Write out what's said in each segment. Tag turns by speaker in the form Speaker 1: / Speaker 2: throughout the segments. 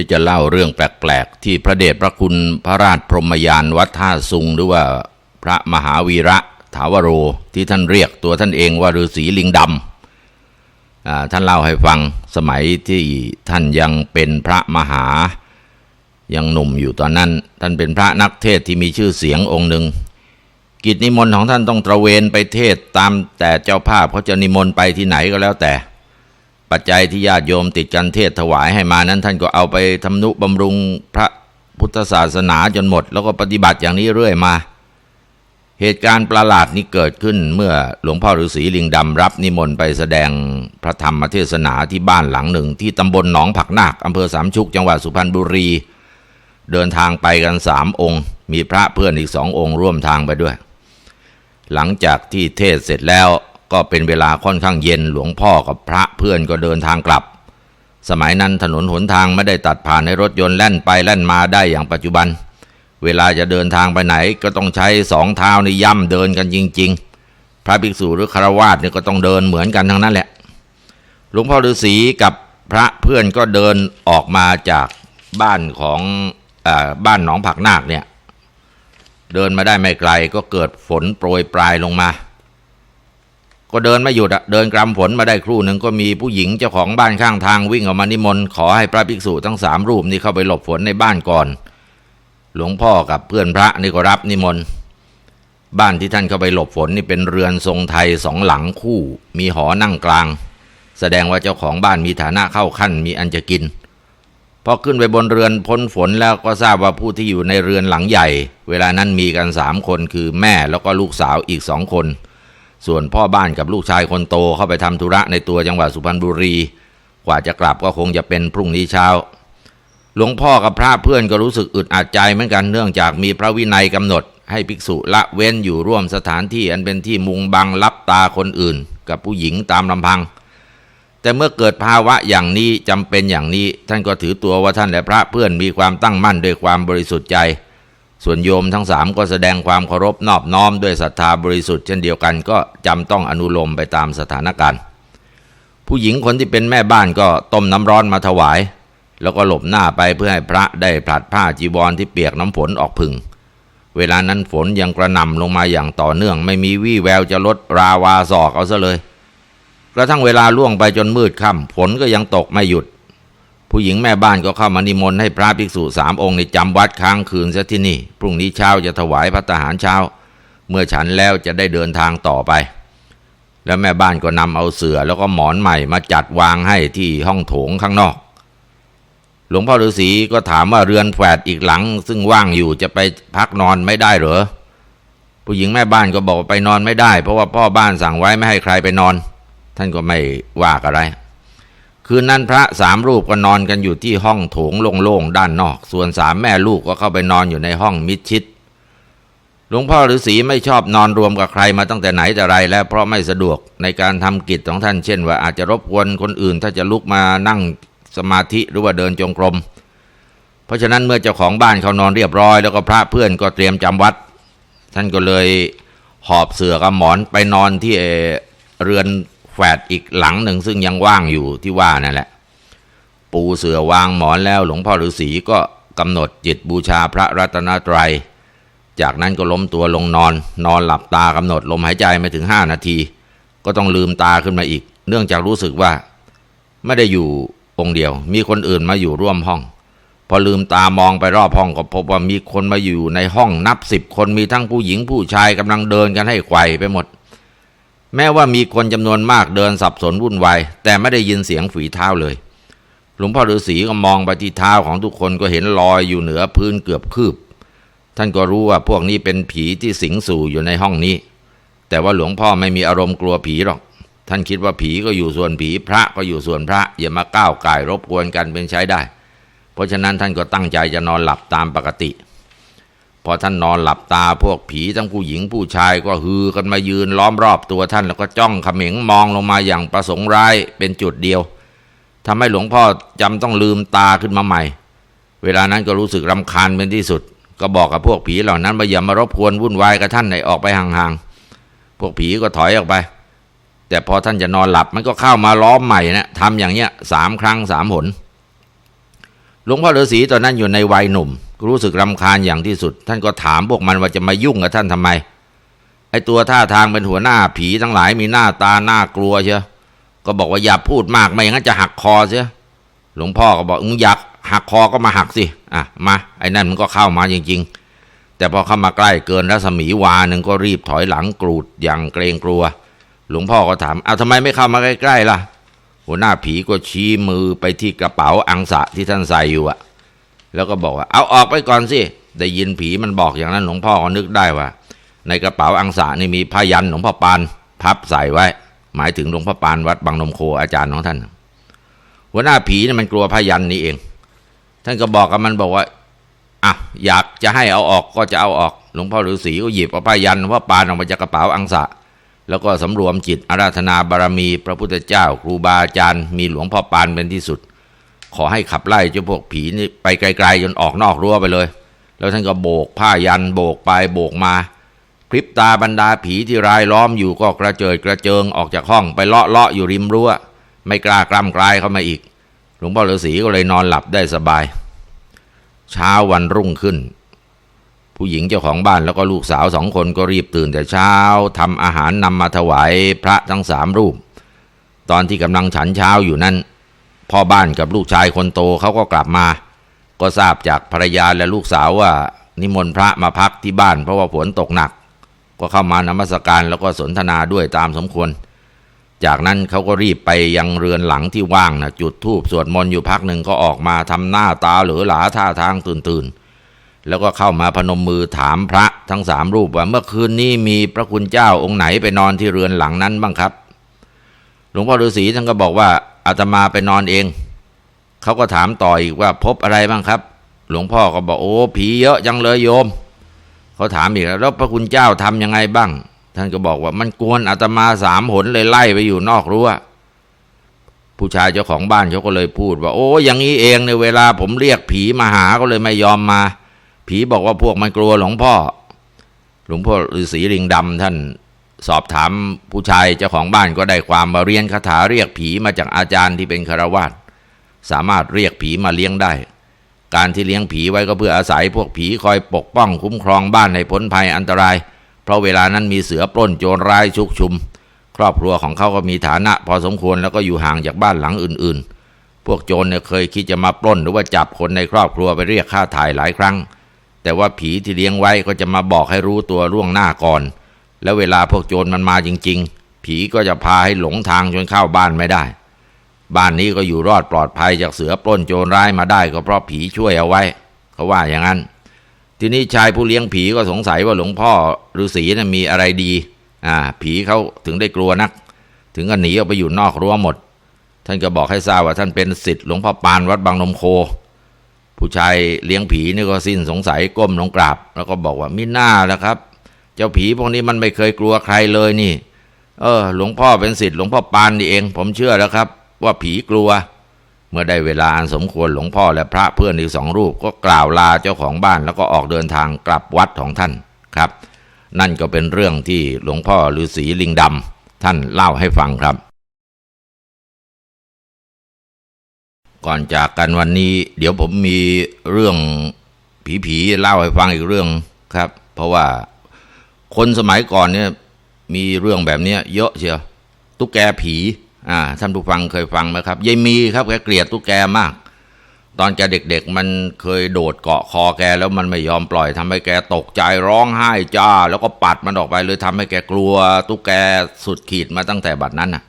Speaker 1: ดี๋ยวจะเล่าเรื่องแปลกๆ ที่พระเดชพระคุณพระราชพรหมยานวัดท่าซุงหรือว่าพระมหาวีระถาวโรที่ท่านเรียกตัวท่านเองว่าฤาษีลิงดำท่านเล่าให้ฟังสมัยที่ท่านยังเป็นพระมหายังหนุ่มอยู่ตอนนั้น ท่านเป็นพระนักเทศที่มีชื่อเสียงองค์หนึ่งกิจนิมนต์ของท่านต้องตระเวนไปเทศตามแต่เจ้าภาพเขาจะนิมนต์ไปที่ไหนก็แล้วแต่ ปัจจัยที่ญาติโยมติดกันเทศถวายให้มานั้นท่านก็เอาไปทำนุบำรุงพระพุทธศาสนาจนหมด แล้วก็ปฏิบัติอย่างนี้เรื่อยมา เหตุการณ์ประหลาดนี้เกิดขึ้นเมื่อหลวงพ่อฤาษีลิงดำรับนิมนต์ไปแสดงพระธรรมเทศนาที่บ้านหลังหนึ่ง ที่ตำบลหนองผักนาคอำเภอสามชุก จังหวัดสุพรรณบุรี เดินทางไปกันสามองค์ มีพระเพื่อนอีกสององค์ร่วมทางไปด้วย หลังจากที่เทศเสร็จแล้ว ก็เป็นเวลาค่อนข้างเย็นหลวงพ่อกับพระเพื่อนก็เดินทางกลับ สมัยนั้นถนนหนทางไม่ได้ตัดผ่านให้รถยนต์แล่นไปแล่นมาได้อย่างปัจจุบัน เวลาจะเดินทางไปไหนก็ต้องใช้สองเท้านี่ย่ำเดินกันจริง ๆ พระภิกษุหรือคารวาสเนี่ยก็ต้องเดินเหมือนกันทั้งนั้นแหละ หลวงพ่อฤาษีกับพระเพื่อนก็เดินออกมาจากบ้านของอบ้านหนองผักนาคเนี่ยเดินมาได้ไม่ไกลก็เกิดฝนโปรยปลายลงมา ก็เดินไม่หยุดอะเดินกรำฝนมาได้ครู่หนึ่งก็มีผู้หญิงเจ้าของบ้านข้างทางวิ่งออกมานิมนต์ขอให้พระภิกษุทั้งสามรูปนี้เข้าไปหลบฝนในบ้านก่อน หลวงพ่อกับเพื่อนพระนี่ก็รับนิมนต์บ้านที่ท่านเข้าไปหลบฝนนี่เป็นเรือนทรงไทยสองหลังคู่ มีหอนั่งกลาง แสดงว่าเจ้าของบ้านมีฐานะเข้าขั้นมีอันจะกินพอขึ้นไปบนเรือนพ้นฝนแล้วก็ทราบว่าผู้ที่อยู่ในเรือนหลังใหญ่ เวลานั้นมีกันสามคนคือแม่แล้วก็ลูกสาวอีกสองคน ส่วนพ่อบ้านกับลูกชายคนโตเข้าไปทำธุระในตัวจังหวัดสุพรรณบุรี กว่าจะกลับก็คงจะเป็นพรุ่งนี้เช้า หลวงพ่อกับพระเพื่อนก็รู้สึกอึดอัดใจเหมือนกันเนื่องจากมีพระวินัยกำหนด ให้ภิกษุละเว้นอยู่ร่วมสถานที่อันเป็นที่มุงบังลับตาคนอื่น กับผู้หญิงตามลำพัง แต่เมื่อเกิดภาวะอย่างนี้จำเป็นอย่างนี้ ท่านก็ถือตัวว่าท่านและพระเพื่อนมีความตั้งมั่นด้วยความบริสุทธิ์ใจ ส่วนโยมทั้งสามก็แสดงความเคารพนอบน้อมด้วยศรัทธาบริสุทธิ์เช่นเดียวกันก็จำต้องอนุโลมไปตามสถานการณ์ ผู้หญิงคนที่เป็นแม่บ้านก็ต้มน้ำร้อนมาถวาย แล้วก็หลบหน้าไปเพื่อให้พระได้ผลัดผ้าจีวรที่เปียกน้ำฝนออกพึ่ง เวลานั้นฝนยังกระหน่ำลงมาอย่างต่อเนื่อง ไม่มีวี่แววจะลดราวาศอกเอาซะเลย กระทั่งเวลาล่วงไปจนมืดค่ำฝนก็ยังตกไม่หยุด ผู้หญิงแม่บ้านก็เข้ามานิมนต์ให้พระภิกษุสามองค์ในจำวัดค้างคืนซะที่นี่ พรุ่งนี้เช้าจะถวายพระทหารเช้า เมื่อฉันแล้วจะได้เดินทางต่อไป แล้วแม่บ้านก็นำเอาเสื่อแล้วก็หมอนใหม่มาจัดวางให้ที่ห้องโถงข้างนอก หลวงพ่อฤาษีก็ถามว่าเรือนแฝดอีกหลัง ซึ่งว่างอยู่จะไปพักนอนไม่ได้เหรอผู้หญิงแม่บ้านก็บอกไปนอนไม่ได้ เพราะว่าพ่อบ้านสั่งไว้ไม่ให้ใครไปนอน ท่านก็ไม่ว่าอะไร คืนนั้นพระสามรูปก็นอนกันอยู่ที่ห้องโถงโล่งๆด้านนอก ส่วนสามแม่ลูกก็เข้าไปนอนอยู่ในห้องมิดชิดหลวงพ่อฤาษีไม่ชอบนอนรวมกับใครมาตั้งแต่ไหนแต่ไรแล้วเพราะไม่สะดวกในการทำกิจของท่านเช่นว่าอาจจะรบกวนคนอื่น ถ้าจะลุกมานั่งสมาธิหรือว่าเดินจงกรม เพราะฉะนั้นเมื่อเจ้าของบ้านเขานอนเรียบร้อย แล้วก็พระเพื่อนก็เตรียมจำวัด ท่านก็เลยหอบเสื่อกับหมอนไปนอนที่เรือน แฝดอีกหลังหนึ่งซึ่งยังว่างอยู่ที่ว่านั่นแหละ ปูเสื่อวางหมอนแล้วหลวงพ่อฤาษีก็กำหนดจิตบูชาพระรัตนตรัย จากนั้นก็ล้มตัวลงนอน นอนหลับตากำหนดลมหายใจไม่ถึงห้านาที ก็ต้องลืมตาขึ้นมาอีก เนื่องจากรู้สึกว่า ไม่ได้อยู่องค์เดียว มีคนอื่นมาอยู่ร่วมห้อง พอลืมตามองไปรอบห้องก็พบว่ามีคนมาอยู่ในห้องนับสิบคนมีทั้งผู้หญิงผู้ชายกำลังเดินกันให้ไกวไปหมด แม้ว่ามีคนจำนวนมากเดินสับสนวุ่นวายแต่ไม่ได้ยินเสียงฝีเท้าเลย หลวงพ่อฤาษีก็มองไปที่เท้าของทุกคนก็เห็นรอยอยู่เหนือพื้นเกือบคืบ ท่านก็รู้ว่าพวกนี้เป็นผีที่สิงสู่อยู่ในห้องนี้ แต่ว่าหลวงพ่อไม่มีอารมณ์กลัวผีหรอก ท่านคิดว่าผีก็อยู่ส่วนผีพระก็อยู่ส่วนพระอย่ามาก้าวไก่รบกวนกันเป็นใช้ได้ เพราะฉะนั้นท่านก็ตั้งใจจะนอนหลับตามปกติ พอท่านนอนหลับตาพวกผีทั้งผู้หญิงผู้ชายก็ฮือกันมายืนล้อมรอบตัวท่านแล้วก็จ้องเขม็งมองลงมาอย่างประสงค์ร้ายเป็นจุดเดียวทำให้หลวงพ่อจำต้องลืมตาขึ้นมาใหม่ เวลานั้นก็รู้สึกรำคาญเป็นที่สุด ก็บอกกับพวกผีเหล่านั้นว่าอย่ามารบกวนวุ่นวายกับท่านให้ออกไปห่างๆพวกผีก็ถอยออกไป แต่พอท่านจะนอนหลับมันก็เข้ามาล้อมใหม่นะทำอย่างเนี้ยสามครั้งสามหนหลวงพ่อฤาษีตอนนั้นอยู่ในวัยหนุ่ม รู้สึกรำคาญอย่างที่สุด ท่านก็ถามพวกมันว่าจะมายุ่งกับท่านทำไม ไอตัวท่าทางเป็นหัวหน้าผีทั้งหลายมีหน้าตาน่ากลัวเชียวก็บอกว่าอย่าพูดมากไม่อย่างนั้นจะหักคอเสียหลวงพ่อก็บอกมึงอยากหักคอก็มาหักสิอะมาไอ้นั่นมันก็เข้ามาจริง ๆ แต่พอเข้ามาใกล้เกินรัศมีวาหนึ่งก็รีบถอยหลังกรูดอย่างเกรงกลัว หลวงพ่อก็ถามเอาทำไมไม่เข้ามาใกล้ๆล่ะ หัวหน้าผีก็ชี้มือไปที่กระเป๋าอังสะที่ท่านใส่อยู่อะ แล้วก็บอกว่า เอาออกไปก่อนสิได้ยินผีมันบอกอย่างนั้นหลวงพ่อก็นึกได้ว่า ในกระเป๋าอังสะนี่มีผ้ายันหลวงพ่อปานพับใส่ไว้ หมายถึงหลวงพ่อปานวัดบางนมโคอาจารย์ของท่านหัวหน้าผีนี่มันกลัวผ้ายันนี่เอง ท่านก็บอกกับมันบอกว่าอะอยากจะให้เอาออกก็จะเอาออก หลวงพ่อฤาษีก็หยิบเอาผ้ายันหลวงพ่อปานออกมาจากกระเป๋าอังสะแล้วก็สำรวมจิตอาราธนาบารมี พระพุทธเจ้า ครูบาอาจารย์ มีหลวงพ่อปานเป็นที่สุด ขอให้ขับไล่เจ้าพวกผีนี่ไปไกลๆจนออกนอกรั้วไปเลย แล้วท่านก็โบกผ้ายันโบกไปโบกมาพริบตาบรรดาผีที่รายล้อมอยู่ก็กระเจิดกระเจิงออกจากห้องไปเลาะเลาะอยู่ริมรั้วไม่กล้ากล้ำกลายเข้ามาอีก หลวงพ่อฤาษีก็เลยนอนหลับได้สบาย เช้าวันรุ่งขึ้น ผู้หญิงเจ้าของบ้านแล้วก็ลูกสาวสองคนก็รีบตื่นแต่เช้าทำอาหารนำมาถวายพระทั้งสามรูป ตอนที่กำลังฉันเช้าอยู่นั้น พ่อบ้านกับลูกชายคนโตเขาก็กลับมา ก็ทราบจากภรรยาและลูกสาวว่า นิมนต์พระมาพักที่บ้านเพราะว่าฝนตกหนัก ก็เข้ามานมัสการแล้วก็สนทนาด้วยตามสมควร จากนั้นเขาก็รีบไปยังเรือนหลังที่ว่างนะจุดธูปสวดมนต์อยู่พักหนึ่งก็ออกมาทำหน้าตาเหลือหลาท่าทางตื่นตื่นแล้วก็เข้ามาพนมมือถามพระทั้งสามรูปว่าเมื่อคืนนี้มีพระคุณเจ้าองค์ไหนไปนอนที่เรือนหลังนั้นบ้างครับ หลวงพ่อฤาษีท่านก็บอกว่า อาตมาไปนอนเอง เขาก็ถามต่ออีกว่าพบอะไรบ้างครับ หลวงพ่อก็บอกโอ้ผีเยอะจังเลยโยม เขาถามอีกแล้วแล้วพระคุณเจ้าทำยังไงบ้าง ท่านก็บอกว่ามันกวนอาตมาสามหนเลยไล่ไปอยู่นอกรั้วผู้ชายเจ้าของบ้านเขาก็เลยพูดว่า โอ้อย่างนี้เองในเวลาผมเรียกผีมาหาก็เลยไม่ยอมมา ผีบอกว่าพวกมันกลัวหลวงพ่อ หลวงพ่อฤาษีลิงดำท่าน สอบถามผู้ชายเจ้าของบ้านก็ได้ความมาเรียนคาถาเรียกผีมาจากอาจารย์ที่เป็นคารวาสสามารถเรียกผีมาเลี้ยงได้ การที่เลี้ยงผีไว้ก็เพื่ออาศัยพวกผีคอยปกป้องคุ้มครองบ้านให้พ้นภัยอันตราย เพราะเวลานั้นมีเสือปล้นโจรร้ายชุกชุม ครอบครัวของเขาก็มีฐานะ พอสมควรแล้วก็อยู่ห่างจากบ้านหลังอื่น ๆ พวกโจรเนี่ยเคยคิดจะมาปล้นหรือว่าจับคนในครอบครัวไปเรียกค่าถ่ายหลายครั้ง แต่ว่าผีที่เลี้ยงไว้ก็จะมาบอกให้รู้ตัวล่วงหน้าก่อน แล้วเวลาพวกโจรมันมาจริง ๆ ผีก็จะพาให้หลงทางจนเข้าบ้านไม่ได้ บ้านนี้ก็อยู่รอดปลอดภัยจากเสือปล้นโจรร้ายมาได้ก็เพราะผีช่วยเอาไว้ เขาว่าอย่างนั้น ทีนี้ชายผู้เลี้ยงผีก็สงสัยว่าหลวงพ่อฤาษีนะ่ะมีอะไรดี อ่า ผีเขาถึงได้กลัวนัก ถึงก็หนีออกไปอยู่นอกรั้วหมด ท่านก็บอกให้ทราบว่าท่านเป็นศิษย์หลวงพ่อปานวัดบางนมโคผู้ชายเลี้ยงผีนี่ก็สิ้นสงสัยก้มลงกราบ แล้วก็บอกว่ามิน่าแล้วครับ จ้าผีพวกนี้มันไม่เคยกลัวใครเลยนี่ เออ หลวงพ่อเป็นศิษย์หลวงพ่อปานนี่เอง ผมเชื่อแล้วครับ ว่าผีกลัว เมื่อได้เวลาอันสมควรหลวงพ่อและพระเพื่อนอีกสองรูป ก็กล่าวลาเจ้าของบ้านแล้วก็ออกเดินทางกลับวัดของท่านครับ นั่นก็เป็นเรื่องที่หลวงพ่อฤาษีลิงดำท่านเล่าให้ฟังครับ ก่อนจากกันวันนี้ เดี๋ยวผมมีเรื่องผีๆเล่าให้ฟังอีกเรื่องครับ เพราะว่า คนสมัยก่อนเนี่ยมีเรื่องแบบเนี้ยเยอะเชียวตุ๊กแกผีอ่าท่านผู้ฟังเคยฟังไหมครับยายมีครับแกเกลียดตุ๊กแกมาก ตอนแกเด็กๆ มันเคยโดดเกาะคอแกแล้วมันไม่ยอมปล่อยทำให้แกตกใจร้องไห้จ้า แล้วก็ปัดมันออกไปเลยทำให้แกกลัวตุ๊กแกสุดขีดมาตั้งแต่บัดนั้นน่ะ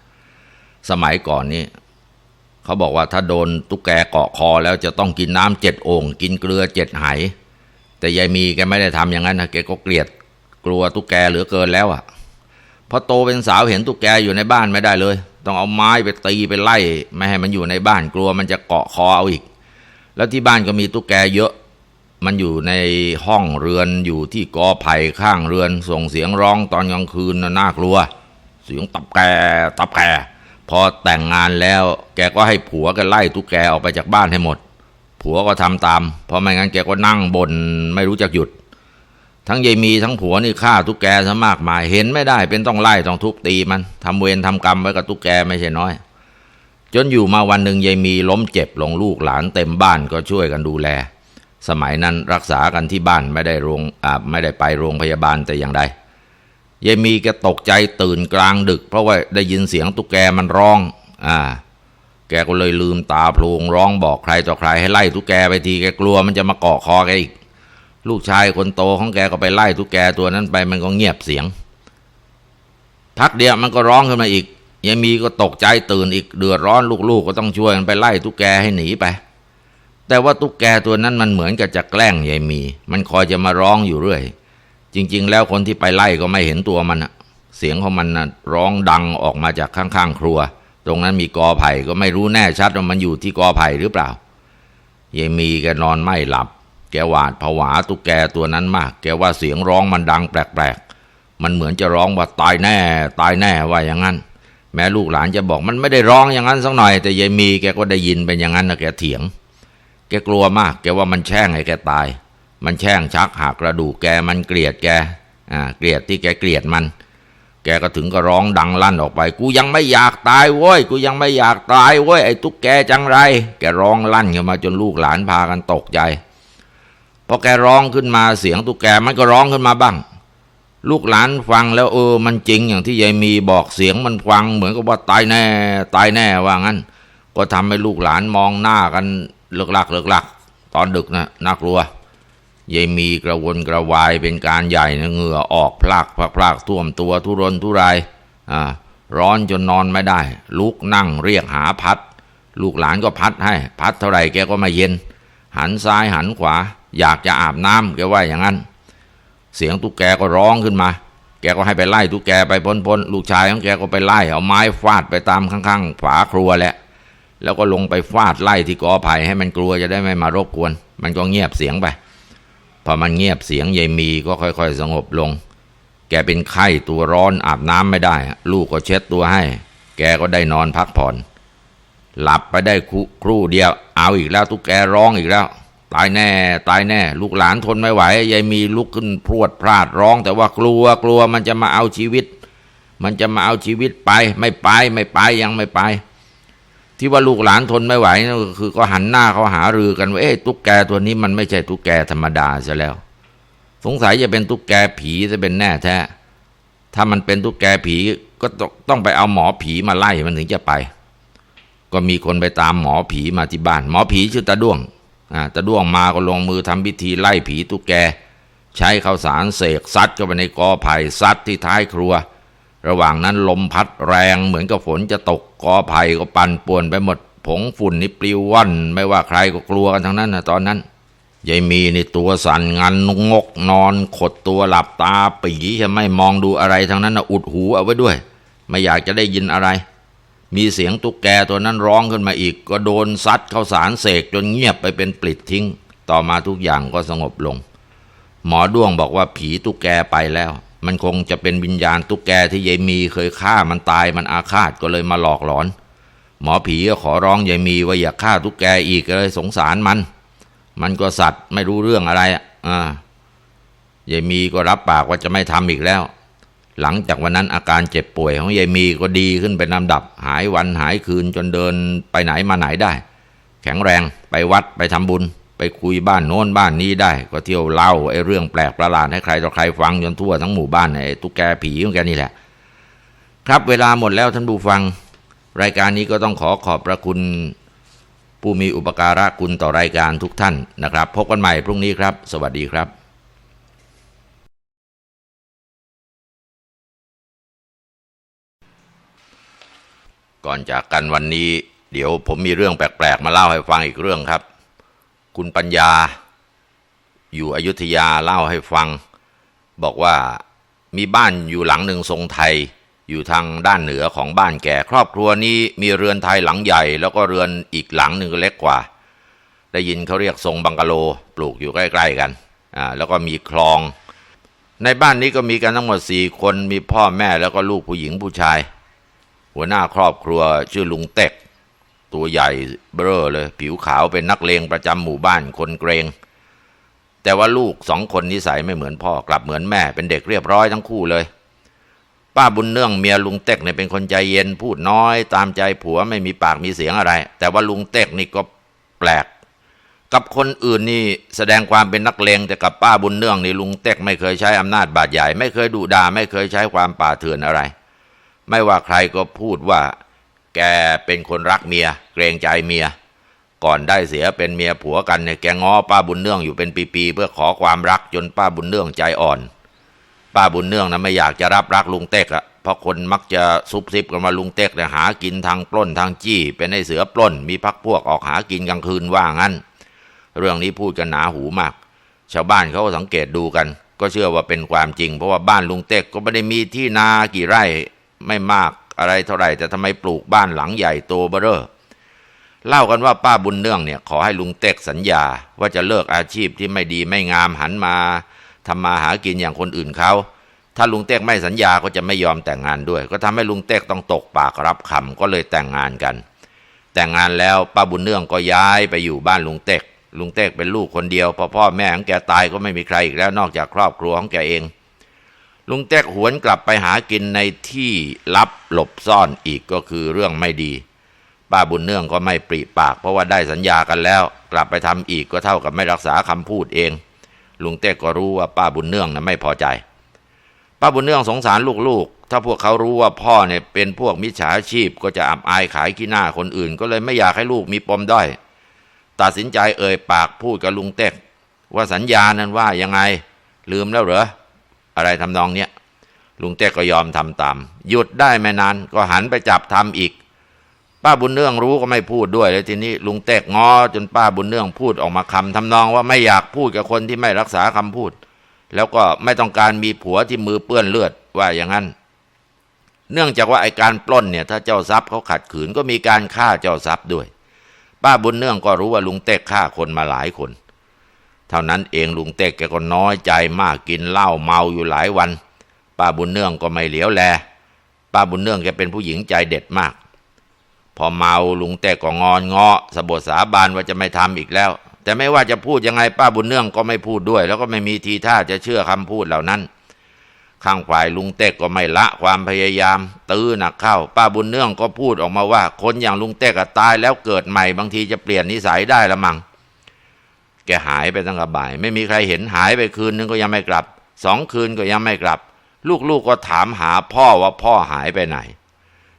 Speaker 1: สมัยก่อนนี้เขาบอกว่าถ้าโดนตุ๊กแกเกาะคอแล้วจะต้องกินน้ำเจ็ดโอ่งกินเกลือเจ็ดไหแต่ยายมีแกไม่ได้ทำอย่างนั้นนะแกก็เกลียด กลัวตุ๊กแกเหลือเกินแล้วอะพอโตเป็นสาวเห็นตุ๊กแกอยู่ในบ้านไม่ได้เลย ต้องเอาไม้ไปตีไปไล่ ไม่ให้มันอยู่ในบ้านกลัวมันจะเกาะคอเอาอีก แล้วที่บ้านก็มีตุ๊กแกเยอะ มันอยู่ในห้องเรือนอยู่ที่กอไผ่ข้างเรือน ส่งเสียงร้องตอนกลางคืนน่ากลัว เสียงตับแกตับแกพอแต่งงานแล้วแกก็ให้ผัวแกไล่ตุ๊กแกออกไปจากบ้านให้หมด ผัวก็ทำตาม เพราะไม่งั้นแกก็นั่งบนไม่รู้จักหยุด ทั้งยายมีทั้งผัวนี่ฆ่าตุ๊กแกซะมากมายเห็นไม่ได้เป็นต้องไล่ต้องทุบตีมันทำเวรทำกรรมไว้กับตุ๊กแกไม่ใช่น้อย จนอยู่มาวันหนึ่งยายมีล้มเจ็บลงลูกหลานเต็มบ้านก็ช่วยกันดูแล สมัยนั้นรักษากันที่บ้านไม่ได้โรงไม่ได้ไปโรงพยาบาลแต่อย่างใดยายมีแกตกใจตื่นกลางดึก เพราะว่าได้ยินเสียงตุ๊กแกมันร้อง อ่า แกก็เลยลืมตาพลงร้องบอกใครต่อใครให้ไล่ตุ๊กแกไปทีแกกลัวมันจะมาเกาะคอแกอีก ลูกชายคนโตของแกก็ไปไล่ตุ๊กแกตัวนั้นไปมันก็เงียบเสียง พักเดียวมันก็ร้องขึ้นมาอีกยายมีก็ตกใจตื่นอีกเดือดร้อนลูกๆก็ต้องช่วยกันไปไล่ตุ๊กแกให้หนีไป แต่ว่าตุ๊กแกตัวนั้นมันเหมือนกับจะแกล้งยายมี มันคอยจะมาร้องอยู่เรื่อย จริง ๆ แล้วคนที่ไปไล่ก็ไม่เห็นตัวมันอะเสียงของมันนะร้องดังออกมาจากข้างๆครัว ตรงนั้นมีกอไผ่ก็ไม่รู้แน่ชัดว่ามันอยู่ที่กอไผ่หรือเปล่ายายมีแกนอนไม่หลับ แกหวาดผวาตุ๊กแกตัวนั้นมาก แกว่าเสียงร้องมันดังแปลกๆ มันเหมือนจะร้องว่าตายแน่ ตายแน่ว่าอย่างนั้น แม้ลูกหลานจะบอกมันไม่ได้ร้องอย่างนั้นสักหน่อย แต่ยายมีแกก็ได้ยินเป็นอย่างนั้นนะแกเถียง แกกลัวมาก แกว่ามันแช่งให้แกตาย มันแช่งชักหักกระดูกแกมันเกลียดแก อ่า เกลียดที่แกเกลียดมัน แกก็ถึงก็ร้องดังลั่นออกไป กูยังไม่อยากตายเว้ย กูยังไม่อยากตายเว้ยไอ้ตุ๊กแกจังไร แกร้องลั่นขึ้นมาจนลูกหลานพากันตกใจ พอแกร้องขึ้นมาเสียงตุ๊กแกมันก็ร้องขึ้นมาบ้าง ลูกหลานฟังแล้วเออ มันจริงอย่างที่ยายมีบอกเสียงมันฟัง เหมือนกับว่าตายแน่ ตายแน่ว่างั้น ก็ทำให้ลูกหลานมองหน้ากันเลิกลักเลิกลัก ตอนดึกนะน่ากลัวยายมีกระวนกระวายเป็นการใหญ่นะเหงื่อออกพลากพลากพลากท่วมตัวทุรนทุรายอ่าร้อนจนนอนไม่ได้ ลุกนั่งเรียกหาพัด ลูกหลานก็พัดให้ พัดเท่าไหร่แกก็ไม่เย็น หันซ้ายหันขวา อยากจะอาบน้ำแกว่าอย่างนั้น เสียงตุ๊กแกก็ร้องขึ้นมา แกก็ให้ไปไล่ตุ๊กแกไปพ้นๆลูกชายของแกก็ไปไล่เอาไม้ฟาดไปตามข้างๆฝาครัวแหละแล้วก็ลงไปฟาดไล่ที่กอไผ่ให้มันกลัวจะได้ไม่มารบกวน มันก็เงียบเสียงไป พอมันเงียบเสียงยายมีก็ค่อยๆ สงบลง แกเป็นไข้ตัวร้อนอาบน้ำไม่ได้ ลูกก็เช็ดตัวให้ แกก็ได้นอนพักผ่อน หลับไปได้ครู่ครู่เดียว เอาอีกแล้วตุ๊กแกร้องอีกแล้ว ตายแน่ ตายแน่ ลูกหลานทนไม่ไหวยายมีลุกขึ้นพรวดพลาดร้อง แต่ว่ากลัวกลัวมันจะมาเอาชีวิต มันจะมาเอาชีวิตไป ไม่ไปไม่ไปยังไม่ไป ที่ว่าลูกหลานทนไม่ไหวนั่นก็คือก็หันหน้าเขาหารือกันว่าเอ๊ะตุ๊กแกตัวนี้มันไม่ใช่ตุ๊กแกธรรมดาซะแล้ว สงสัยจะเป็นตุ๊กแกผีจะเป็นแน่แท้ถ้ามันเป็นตุ๊กแกผีก็ต้องไปเอาหมอผีมาไล่มันถึงจะไป ก็มีคนไปตามหมอผีมาที่บ้าน หมอผีชื่อตาด้วง ตาด้วงมาก็ลงมือทำพิธีไล่ผีตุ๊กแก ใช้ข้าวสารเสกซัดเข้าไปในกอไผ่ซัดที่ท้ายครัว ระหว่างนั้นลมพัดแรงเหมือนกับฝนจะตกกอไผ่ก็ปั่นป่วนไปหมด ผงฝุ่นนี่ปลิวว่อนไม่ว่าใครก็กลัวกันทั้งนั้นนะตอนนั้นยายมีในตัวสั่นงันงกนอน ขดตัวหลับตาปีจะไม่มองดูอะไรทั้งนั้นนะอุดหูเอาไว้ด้วย ไม่อยากจะได้ยินอะไร มีเสียงตุ๊กแกตัวนั้นร้องขึ้นมาอีก ก็โดนซัดเข้าสารเสกจนเงียบไปเป็นปลิดทิ้ง ต่อมาทุกอย่างก็สงบลง หมอด้วงบอกว่าผีตุ๊กแกไปแล้ว มันคงจะเป็นวิญญาณตุ๊กแกที่ยายมีเคยฆ่ามันตายมันอาฆาตก็เลยมาหลอกหลอน หมอผีก็ขอร้องยายมีว่าอย่าฆ่าตุ๊กแกอีกก็เลยสงสารมัน มันก็สัตว์ไม่รู้เรื่องอะไรอ่ายายมีก็รับปากว่าจะไม่ทำอีกแล้ว หลังจากวันนั้นอาการเจ็บป่วยของยายมีก็ดีขึ้นเป็นลำดับ หายวันหายคืนจนเดินไปไหนมาไหนได้ แข็งแรงไปวัดไปทำบุญ ไปคุยบ้านโน้นบ้านนี้ได้ ก็เที่ยวเล่าไอ้เรื่องแปลกประหลาดให้ใครต่อใครฟังจนทั่วทั้งหมู่บ้านไอ้ตุ๊กแกผีของแกนี่แหละ ครับเวลาหมดแล้วท่านผู้ฟัง รายการนี้ก็ต้องขอขอบพระคุณผู้มีอุปการะคุณต่อรายการทุกท่านนะครับ พบกันใหม่พรุ่งนี้ครับ สวัสดีครับ ก่อนจากกันวันนี้ เดี๋ยวผมมีเรื่องแปลกๆ มาเล่าให้ฟังอีกเรื่องครับ คุณปัญญา อยู่อยุธยาเล่าให้ฟัง บอกว่ามีบ้านอยู่หลังหนึ่งทรงไทย อยู่ทางด้านเหนือของบ้านแก่ครอบครัวนี้มีเรือนไทยหลังใหญ่ แล้วก็เรือนอีกหลังหนึ่งก็เล็กกว่า ได้ยินเขาเรียกทรงบังกะโลปลูกอยู่ใกล้ ๆ กันอ่าแล้วก็มีคลอง ในบ้านนี้ก็มีกันทั้งหมดสี่คนมีพ่อแม่แล้วก็ลูกผู้หญิงผู้ชาย หัวหน้าครอบครัวชื่อลุงเต็ก ตัวใหญ่เบ้อเลย ผิวขาวเป็นนักเลงประจำหมู่บ้านคนเกรง แต่ว่าลูกสองคนนิสัยไม่เหมือนพ่อกลับเหมือนแม่ เป็นเด็กเรียบร้อยทั้งคู่เลย ป้าบุญเนื่องเมียลุงเต็กเนี่ยเป็นคนใจเย็นพูดน้อย ตามใจผัวไม่มีปากมีเสียงอะไร แต่ว่าลุงเต็กนี่ก็แปลก กับคนอื่นนี่แสดงความเป็นนักเลงแต่กับป้าบุญเนื่องนี่ลุงเต็กไม่เคยใช้อำนาจบาดใหญ่ ไม่เคยดุด่าไม่เคยใช้ความป่าเถื่อนอะไร ไม่ว่าใครก็พูดว่า แกเป็นคนรักเมีย เกรงใจเมีย ก่อนได้เสียเป็นเมียผัวกันเนี่ยแกง้อป้าบุญเนื่องอยู่เป็นปีๆเพื่อขอความรักจนป้าบุญเนื่องใจอ่อน ป้าบุญเนื่องนะไม่อยากจะรับรักลุงเต็กอะเพราะคนมักจะซุบซิบกันมาลุงเต็กเนี่ยหากินทางปล้นทางจี้ เป็นไอ้เสือปล้น มีพักพวกออกหากินกลางคืนว่างั้น เรื่องนี้พูดกันหนาหูมาก ชาวบ้านเขาก็สังเกตดูกัน ก็เชื่อว่าเป็นความจริง เพราะว่าบ้านลุงเต็กก็ไม่ได้มีที่นากี่ไร่ ไม่มากอะไรเท่าไหร่แต่ทำไมปลูกบ้านหลังใหญ่โตเบ้อเร่อเล่ากันว่าป้าบุญเนื่องเนี่ยขอให้ลุงเต็กสัญญา ว่าจะเลิกอาชีพที่ไม่ดีไม่งามหันมาทำมาหากินอย่างคนอื่นเขาถ้าลุงเต็กไม่สัญญาก็จะไม่ยอมแต่งงานด้วย ก็ทำให้ลุงเต็กต้องตกปากรับคำก็เลยแต่งงานกัน แต่งงานแล้วป้าบุญเนื่องก็ย้ายไปอยู่บ้านลุงเต็กลุงเต็กเป็นลูกคนเดียวพอพ่อแม่ของแกตายก็ไม่มีใครอีกแล้วนอกจากครอบครัวของแกเอง ลุงเต็กหวนกลับไปหากินในที่ลับหลบซ่อนอีกก็คือเรื่องไม่ดี ป้าบุญเนื่องก็ไม่ปริปาก เพราะว่าได้สัญญากันแล้ว กลับไปทำอีกก็เท่ากับไม่รักษาคำพูดเอง ลุงเต็กก็รู้ว่าป้าบุญเนื่องนะไม่พอใจ ป้าบุญเนื่องสงสารลูกๆ ถ้าพวกเขารู้ว่าพ่อเนี่ยเป็นพวกมิจฉาชีพก็จะอับอายขายขี้หน้าคนอื่น ก็เลยไม่อยากให้ลูกมีปมด้อยตัดสินใจเอ่ยปากพูดกับลุงเต็กว่าสัญญานั้นว่ายังไง ลืมแล้วเหรอ อะไรทำนองเนี้ยลุงเต็กก็ยอมทำตาม หยุดได้ไม่นานก็หันไปจับทำอีก ป้าบุญเนื่องรู้ก็ไม่พูดด้วยเลยทีนี้ลุงเต็กง้อจนป้าบุญเนื่องพูดออกมาคำทำนองว่าไม่อยากพูดกับคนที่ไม่รักษาคำพูด แล้วก็ไม่ต้องการมีผัวที่มือเปื้อนเลือดว่าอย่างนั้น เนื่องจากว่าไอการปล้นเนี่ย ถ้าเจ้าทรัพย์เขาขัดขืนก็มีการฆ่าเจ้าทรัพย์ด้วย ป้าบุญเนื่องก็รู้ว่าลุงเต็กฆ่าคนมาหลายคน เท่านั้นเองลุงเต็กแกก็น้อยใจมากกินเหล้าเมาอยู่หลายวัน ป้าบุญเนื่องก็ไม่เหลียวแล ป้าบุญเนื่องแกเป็นผู้หญิงใจเด็ดมาก พอเมาลุงเต็กก็งอนเงอสะบทสาบานว่าจะไม่ทำอีกแล้ว แต่ไม่ว่าจะพูดยังไงป้าบุญเนื่องก็ไม่พูดด้วย แล้วก็ไม่มีทีท่าจะเชื่อคำพูดเหล่านั้น ข้างฝ่ายลุงเต็กก็ไม่ละความพยายาม ตื้อหนักเข้า ป้าบุญเนื่องก็พูดออกมาว่า คนอย่างลุงเต็กอะตายแล้วเกิดใหม่บางทีจะเปลี่ยนนิสัยได้ละมัง้ง กหายไปตั้งแต่บ่าย ไม่มีใครเห็นหายไปคืนนึงก็ยังไม่กลับสองคืนก็ยังไม่กลับ ลูกๆก็ถามหาพ่อว่าพ่อหายไปไหน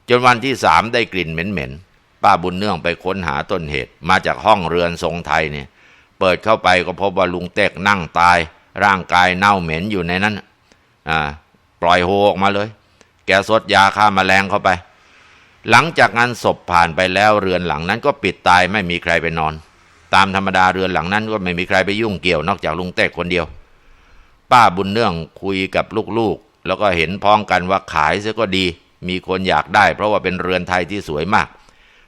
Speaker 1: จนวันที่สามได้กลิ่นเหม็นๆป้าบุญเนื่องไปค้นหาต้นเหตุ มาจากห้องเรือนทรงไทยเนี่ย เปิดเข้าไปก็พบว่าลุงเต็กนั่งตาย ร่างกายเน่าเหม็นอยู่ในนั้นอ่าปล่อยโฮออกมาเลย แกสดยาฆ่ามาแมลงเข้าไป หลังจากงานศพผ่านไปแล้วเรือนหลังนั้นก็ปิดตายไม่มีใครไปนอน ตามธรรมดาเรือนหลังนั้นก็ไม่มีใครไปยุ่งเกี่ยวนอกจากลุงเต้คนเดียว ป้าบุญเนื่องคุยกับลูกๆ แล้วก็เห็นพ้องกันว่าขายซะก็ดี มีคนอยากได้ เพราะว่าเป็นเรือนไทยที่สวยมาก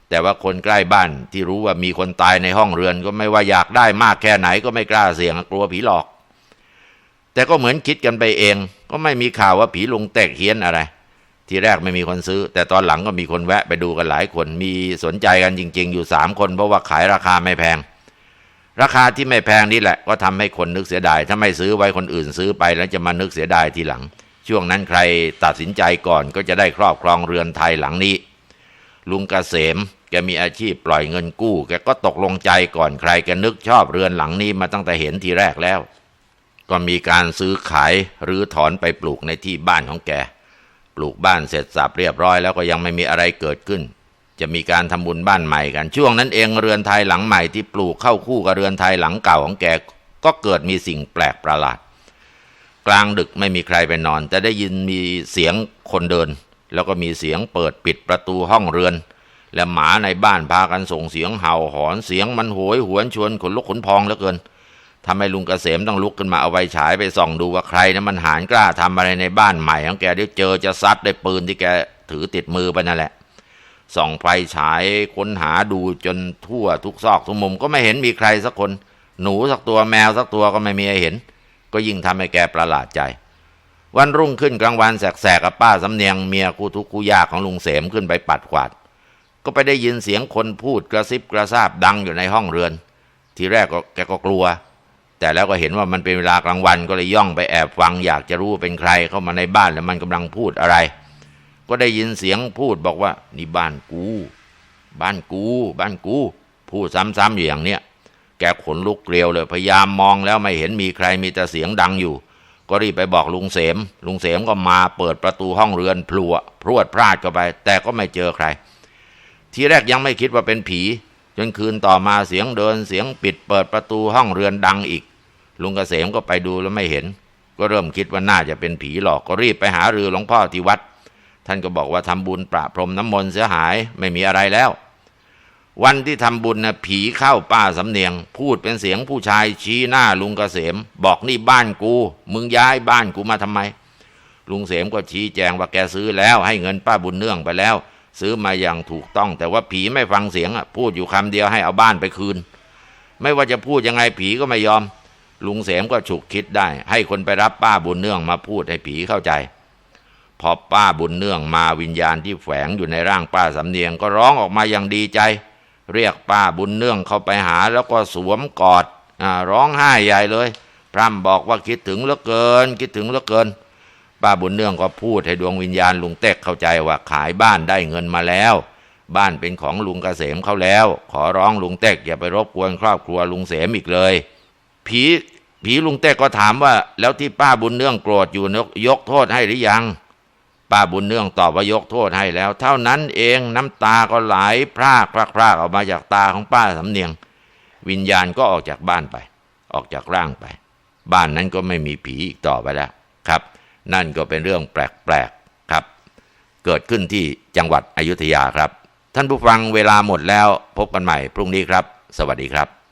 Speaker 1: แต่ว่าคนใกล้บ้านที่รู้ว่ามีคนตายในห้องเรือนก็ไม่ว่าอยากได้มากแค่ไหนก็ไม่กล้าเสี่ยงกลัวผีหลอก แต่ก็เหมือนคิดกันไปเอง ก็ไม่มีข่าวว่าผีลุงเตกเฮี้ยนอะไร ทีแรกไม่มีคนซื้อ แต่ตอนหลังก็มีคนแวะไปดูกันหลายคนมีสนใจกันจริง ๆ อยู่สามคนเพราะว่าขายราคาไม่แพง ราคาที่ไม่แพงนี่แหละ ก็ทำให้คนนึกเสียดาย ถ้าไม่ซื้อไว้คนอื่นซื้อไปแล้วจะมานึกเสียดายทีหลัง ช่วงนั้นใครตัดสินใจก่อนก็จะได้ครอบครองเรือนไทยหลังนี้ ลุงเกษมแกมีอาชีพปล่อยเงินกู้ แกก็ตกลงใจก่อนใครแกนึกชอบเรือนหลังนี้มาตั้งแต่เห็นทีแรกแล้ว ก็มีการซื้อขายหรือถอนไปปลูกในที่บ้านของแก ปลูกบ้านเสร็จสับเรียบร้อยแล้วก็ยังไม่มีอะไรเกิดขึ้น จะมีการทำบุญบ้านใหม่กัน ช่วงนั้นเองเรือนไทยหลังใหม่ที่ปลูกเข้าคู่กับเรือนไทยหลังเก่าของแกก็เกิดมีสิ่งแปลกประหลาด กลางดึกไม่มีใครไปนอน แต่ได้ยินมีเสียงคนเดิน แล้วก็มีเสียงเปิดปิดประตูห้องเรือน และหมาในบ้านพากันส่งเสียงเห่าหอนเสียงมันโหยหวนชวนขนลุกขนพองเหลือเกินทำให้ลุงเกษมต้องลุกขึ้นมาเอาไว้ฉายไปส่องดูว่าใครนะมันหานกล้าทำอะไรในบ้านใหม่ของแกได้เจอจะซัดได้ปืนที่แกถือติดมือไปนั่นแหละ ส่องไฟฉายค้นหาดูจนทั่วทุกซอกทุกมุมก็ไม่เห็นมีใครสักคน หนูสักตัวแมวสักตัวก็ไม่มีให้เห็น ก็ยิ่งทำให้แกประหลาดใจ วันรุ่งขึ้นกลางวันแสกๆกับป้าสำเนียงเมียคู่ทุกคู่ยากของลุงเสมขึ้นไปปัดกวาด ก็ไปได้ยินเสียงคนพูดกระซิบกระซาบดังอยู่ในห้องเรือน ทีแรกก็แกก็กลัว แต่แล้วก็เห็นว่ามันเป็นเวลากลางวันก็เลยย่องไปแอบฟังอยากจะรู้เป็นใครเข้ามาในบ้านแล้วมันกำลังพูดอะไร ก็ได้ยินเสียงพูดบอกว่า นี่บ้านกู บ้านกู บ้านกู พูดซ้ำๆอยู่อย่างเนี้ยแกขนลุกเกลียวเลย พยายามมองแล้วไม่เห็นมีใครมีแต่เสียงดังอยู่ ก็รีบไปบอกลุงเสม ลุงเสมก็มาเปิดประตูห้องเรือนพลัว พรวดพลาดเข้าไป แต่ก็ไม่เจอใคร ทีแรกยังไม่คิดว่าเป็นผี จนคืนต่อมาเสียงเดินเสียงปิดเปิดประตูห้องเรือนดังอีก ลุงเกษมก็ไปดูแล้วไม่เห็น ก็เริ่มคิดว่าน่าจะเป็นผีหลอกก็รีบไปหารือหลวงพ่อที่วัด ท่านก็บอกว่าทำบุญประพรมน้ำมนต์เสียหายไม่มีอะไรแล้ว วันที่ทำบุญนะผีเข้าป้าสำเนียง พูดเป็นเสียงผู้ชายชี้หน้าลุงเกษม บอกนี่บ้านกู มึงย้ายบ้านกูมาทำไม ลุงเสมก็ชี้แจงว่าแกซื้อแล้วให้เงินป้าบุญเนื่องไปแล้ว ซื้อมาอย่างถูกต้อง แต่ว่าผีไม่ฟังเสียงอะพูดอยู่คำเดียวให้เอาบ้านไปคืน ไม่ว่าจะพูดยังไงผีก็ไม่ยอม ลุงเสมก็ฉุกคิดได้ ให้คนไปรับป้าบุญเนื่องมาพูดให้ผีเข้าใจ พอป้าบุญเนื่องมาวิญญาณที่แฝงอยู่ในร่างป้าสำเนียงก็ร้องออกมาอย่างดีใจ เรียกป้าบุญเนื่องเข้าไปหาแล้วก็สวมกอดอร้องไห้ใหญ่เลย พร่ำบอกว่าคิดถึงเหลือเกิน คิดถึงเหลือเกิน ป้าบุญเนื่องก็พูดให้ดวงวิญญาณลุงเต็กเข้าใจว่าขายบ้านได้เงินมาแล้ว บ้านเป็นของลุงเกษมเขาแล้ว ขอร้องลุงเต็กอย่าไปรบกวนครอบครัวลุงเสมอีกเลย ผีผีลุงเต็กก็ถามว่า แล้วที่ป้าบุญเนื่องโกรธอยู่ยกโทษให้หรือยัง ป้าบุญเนื่องตอบว่ายกโทษให้แล้ว เท่านั้นเองน้ำตาก็ไหลพรากพรากพรากออกมาจากตาของป้าสำเนียง วิญญาณก็ออกจากบ้านไป ออกจากร่างไป บ้านนั้นก็ไม่มีผีอีกต่อไปแล้วครับ นั่นก็เป็นเรื่องแปลกๆครับ เกิดขึ้นที่จังหวัดอยุธยาครับ ท่านผู้ฟังเวลาหมดแล้วพบกันใหม่พรุ่งนี้ครับ สวัสดีครับ